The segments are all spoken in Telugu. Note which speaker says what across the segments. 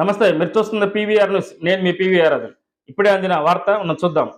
Speaker 1: నమస్తే మీరు చూస్తున్న పీవీఆర్ న్యూస్. నేను మీ పీవీఆర్ అది ఇప్పుడే అందిన వార్త మనం చూద్దాం.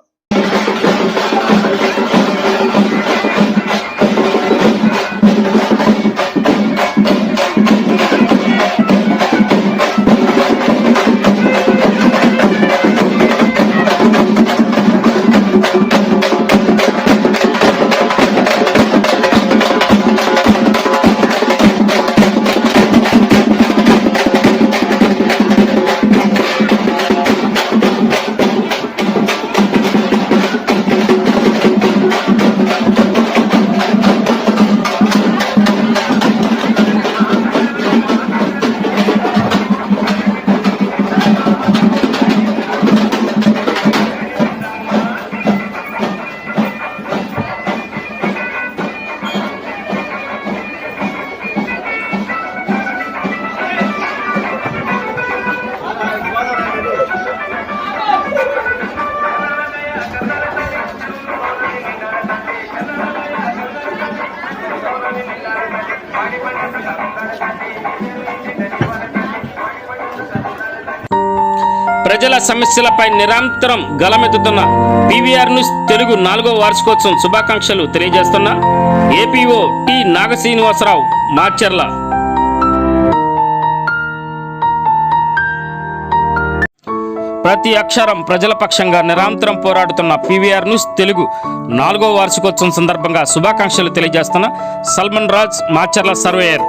Speaker 1: ప్రజల సమస్యలపై నిరంతరం గలమెత్తుతున్న పీవీఆర్ న్యూస్ తెలుగు నాలుగో వార్షికోత్సవం శుభాకాంక్షలు తెలియజేస్తున్న ఏపీఓ టి నాగశ్రీనివాసరావు మార్చర్ల ప్రతి అక్షరం ప్రజల పక్షంగా నిరంతరం పోరాడుతున్న పీవీఆర్ న్యూస్ తెలుగు నాలుగో వార్షికోత్సవం సందర్భంగా శుభాకాంక్షలు తెలియజేస్తున్న సల్మన్ రాజ్ మాచర్ల సర్వేయర్.